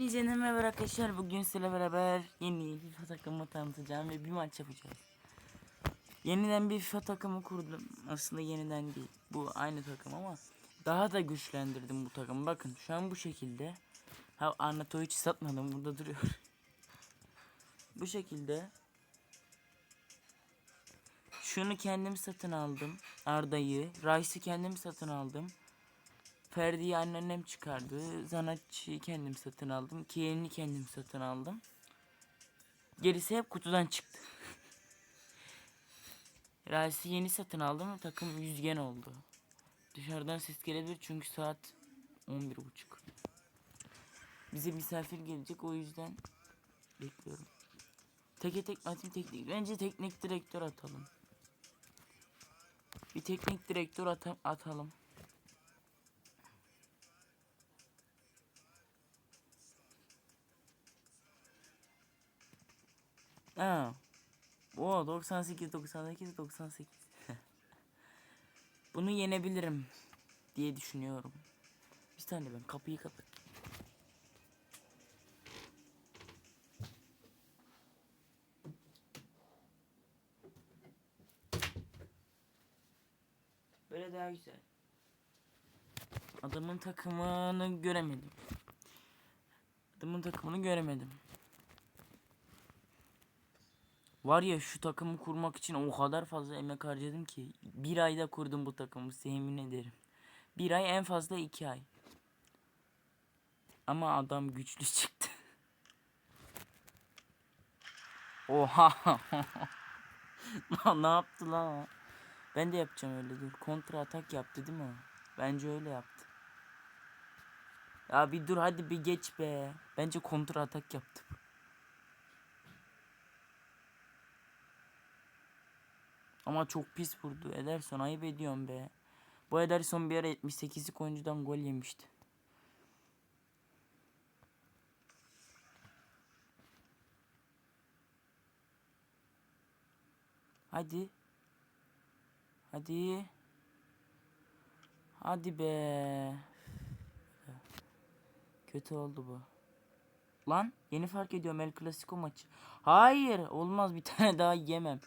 Hepinize merhaba arkadaşlar. Bugün sizlerle beraber yeni FIFA takımı tanıtacağım ve bir maç yapacağız. Yeniden bir FIFA takımı kurdum. Aslında yeniden değil. Bu aynı takım ama daha da güçlendirdim bu takımı. Bakın şu an bu şekilde. Ha Arnatovic'i satmadım. Burada duruyor. bu şekilde. Şunu kendim satın aldım. Arda'yı. Rice'ı kendim satın aldım. Ferdi'yi anneannem çıkardı. Zanatçıyı kendim satın aldım. Kiyen'i kendim satın aldım. Gerisi hep kutudan çıktı. Rice'ı yeni satın aldım takım yüzgen oldu. Dışarıdan ses gelebilir çünkü saat 11.30. Bize misafir gelecek o yüzden bekliyorum. Teke tek atayım teknik. Bence teknik direktör atalım. Bir teknik direktör ata- atalım. Ha. O 98 98 98. Bunu yenebilirim diye düşünüyorum. Bir saniye ben kapıyı kapat. Böyle daha güzel. Adamın takımını göremedim. Adamın takımını göremedim. Var ya şu takımı kurmak için o kadar fazla emek harcadım ki. Bir ayda kurdum bu takımı size yemin ederim. Bir ay en fazla iki ay. Ama adam güçlü çıktı. Oha. Lan ne yaptı lan? Ben de yapacağım öyle dur. Kontra atak yaptı değil mi? Bence öyle yaptı. Ya bir dur hadi bir geç be. Bence kontra atak yaptı. Ama çok pis vurdu. Ederson ayıp ediyorum be. Bu Ederson bir ara 78'lik oyuncudan gol yemişti. Hadi. Hadi. Hadi be. Kötü oldu bu. Lan yeni fark ediyorum El Clasico maçı. Hayır olmaz bir tane daha yemem.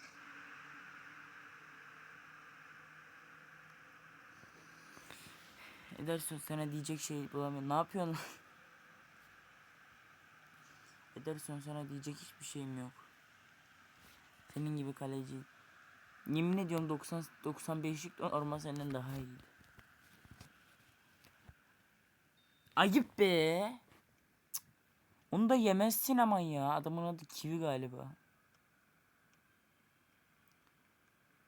Ederson sana diyecek şey bulamıyorum. Ne yapıyorsun? Ederson sana diyecek hiçbir şeyim yok. Senin gibi kaleci. Yemin ediyorum 90 95'lik orman senden daha iyi. Ayıp be. Onu da yemezsin ama ya. Adamın adı Kivi galiba.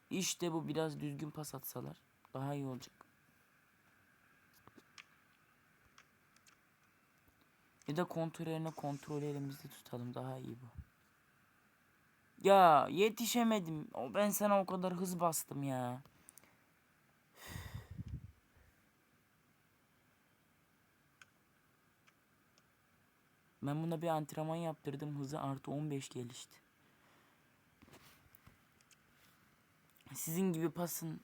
İşte bu biraz düzgün pas atsalar daha iyi olacak. Ya da kontrol yerine elimizde tutalım daha iyi bu. Ya yetişemedim. O ben sana o kadar hız bastım ya. Ben buna bir antrenman yaptırdım. Hızı artı 15 gelişti. Sizin gibi pasın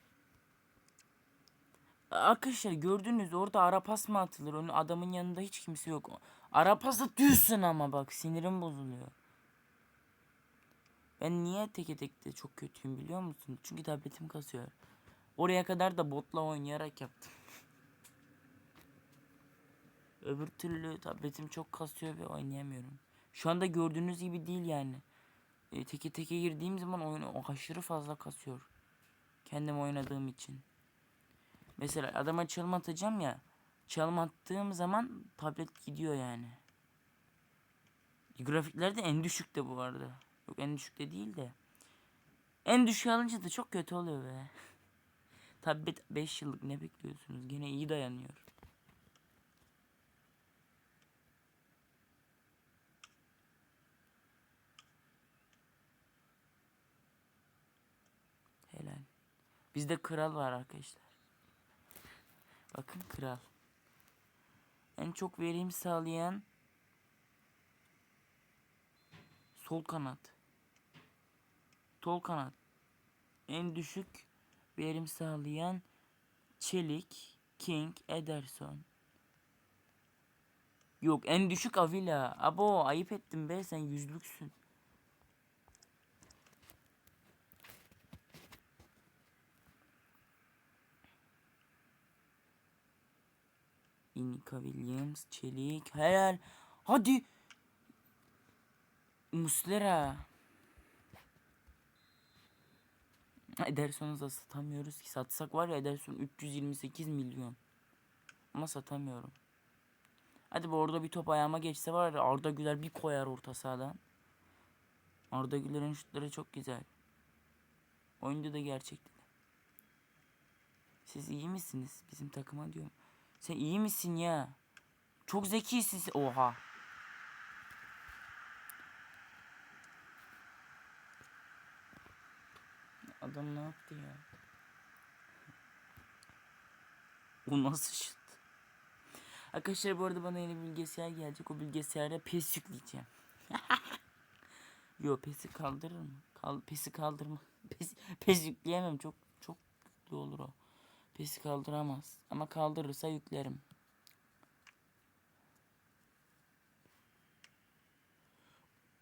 Arkadaşlar gördünüz orada ara pas mı atılır? Onun adamın yanında hiç kimse yok. Ara pas atıyorsun ama bak sinirim bozuluyor. Ben niye teke tekte çok kötüyüm biliyor musun? Çünkü tabletim kasıyor. Oraya kadar da botla oynayarak yaptım. Öbür türlü tabletim çok kasıyor ve oynayamıyorum. Şu anda gördüğünüz gibi değil yani. E, teke teke girdiğim zaman oyunu aşırı fazla kasıyor. Kendim oynadığım için. Mesela adama çalım atacağım ya. Çalım attığım zaman tablet gidiyor yani. Grafikler de en düşükte bu arada. Yok en düşükte değil de. En düşük alınca da çok kötü oluyor be. Tablet 5 yıllık ne bekliyorsunuz? Gene iyi dayanıyor. Helal. Bizde kral var arkadaşlar. Bakın kral. En çok verim sağlayan sol kanat. Sol kanat. En düşük verim sağlayan Çelik, King, Ederson. Yok en düşük Avila. Abo ayıp ettim be sen yüzlüksün. Inika Williams, Çelik, helal. Hadi. Muslera. Ederson'u da satamıyoruz ki. Satsak var ya Ederson 328 milyon. Ama satamıyorum. Hadi bu orada bir top ayağıma geçse var ya Arda Güler bir koyar orta sahadan. Arda Güler'in şutları çok güzel. Oyunda da gerçekten. Siz iyi misiniz? Bizim takıma diyorum. Sen iyi misin ya? Çok zekisin. sen. Oha. Adam ne yaptı ya? O nasıl şut? Arkadaşlar bu arada bana yeni bilgisayar gelecek. O bilgisayarda PES yükleyeceğim. Yo PES'i kaldırır mı? Kal PES'i kaldırma. PES, PES yükleyemem. Çok çok yüklü olur o. PES'i kaldıramaz. Ama kaldırırsa yüklerim.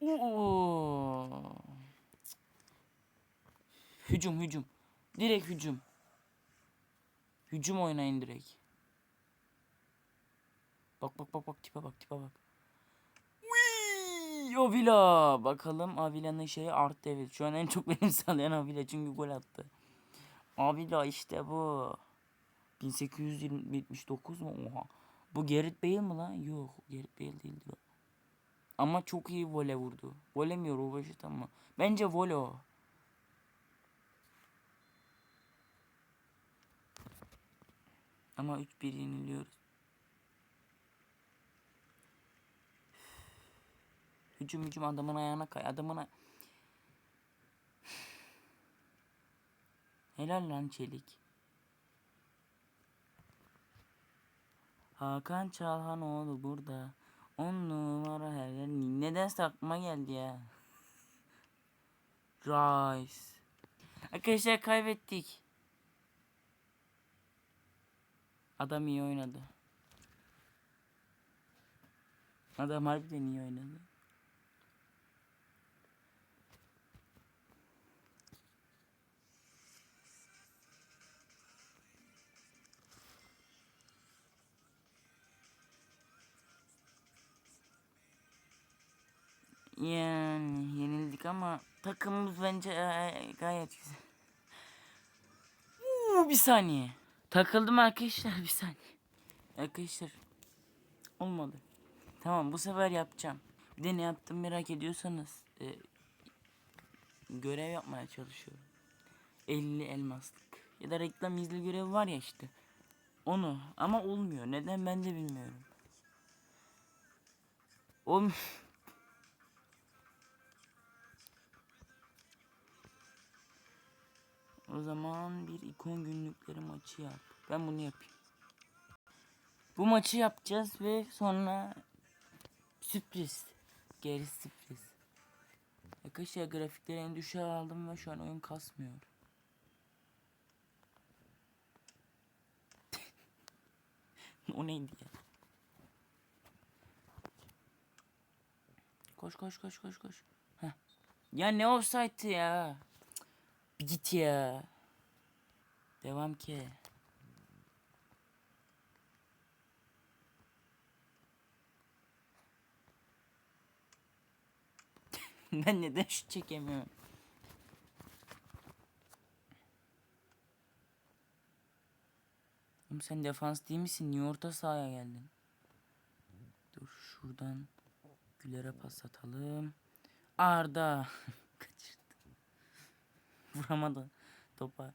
Oo. Hücum hücum. Direkt hücum. Hücum oynayın direkt. Bak bak bak bak tipe bak tipe bak. Uy, Avila. Bakalım Avila'nın şeyi arttı evet. Şu an en çok benim sağlayan Avila çünkü gol attı. Avila işte bu. 1879 mu? Oha. Bu Gerrit Bale mi lan? Yok Gerrit Bale değildir o. Ama çok iyi vole vurdu. Vole mi Rovaşit ama. Bence vole o. Ama 3-1 yeniliyoruz. Hücum hücum adamın ayağına kay. Adamın ay- Helal lan Çelik. Hakan Çalhanoğlu burada. On numara her yer. Nedense aklıma geldi ya. Rice. Arkadaşlar kaybettik. Adam iyi oynadı. Adam harbiden iyi oynadı. Yani yenildik ama takımımız bence e, gayet güzel. Uuu, bir saniye. Takıldım arkadaşlar bir saniye. Arkadaşlar olmadı. Tamam bu sefer yapacağım. Bir de ne yaptım merak ediyorsanız e, görev yapmaya çalışıyorum. 50 elmaslık. Ya da reklam izle görevi var ya işte. Onu ama olmuyor. Neden ben de bilmiyorum. Oğlum O zaman bir ikon günlükleri maçı yap. Ben bunu yapayım. Bu maçı yapacağız ve sonra sürpriz. Geri sürpriz. Arkadaşlar grafikleri en düşüğe aldım ve şu an oyun kasmıyor. o neydi ya? Koş koş koş koş koş. Heh. Ya ne offside'ı ya? Bir git ya. Devam ki. ben neden şut çekemiyorum? Oğlum sen defans değil misin? Niye orta sahaya geldin? Dur şuradan Güler'e pas atalım. Arda. Kaçırdı. Vuramadı topa.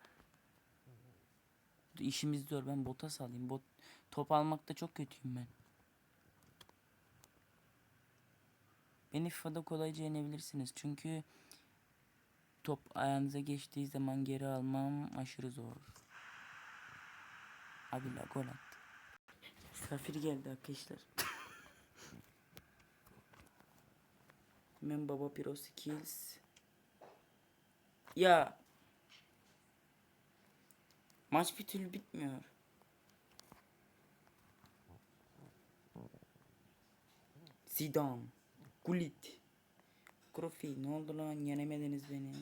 İşimiz zor. Ben bota salayım. Bot top almakta çok kötüyüm ben. Beni FIFA'da kolayca yenebilirsiniz. Çünkü top ayağınıza geçtiği zaman geri almam aşırı zor. Abi la gol attı. Misafir geldi arkadaşlar. Hemen baba piro skills. Ya. Maç bir türlü bitmiyor. Zidane. Gullit. Krofi ne oldu lan yenemediniz beni.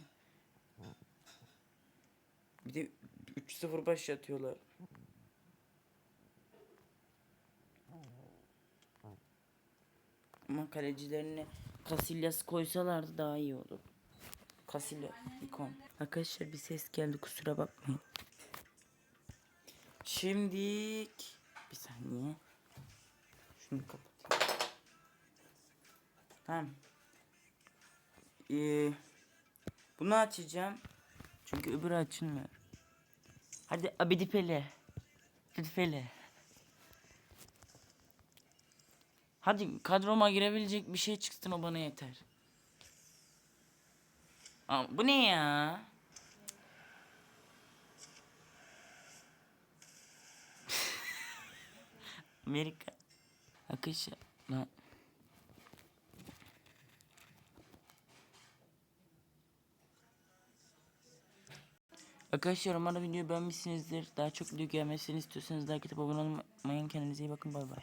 Bir de 3-0 başlatıyorlar. Ama kalecilerine Casillas koysalardı daha iyi olur. Casillas ikon. Arkadaşlar bir ses geldi kusura bakmayın. Şimdilik bir saniye. Şunu kapatayım. Tamam. Ee, bunu açacağım. Çünkü öbürü açılmıyor. Hadi abidipele. Abidipele. Hadi kadroma girebilecek bir şey çıksın o bana yeter. Aa, bu ne ya? Amerika. Arkadaşlar lan. Arkadaşlar umarım videoyu beğenmişsinizdir. Daha çok video gelmesini istiyorsanız like atıp abone olmayı kendinize iyi bakın. Bay bay.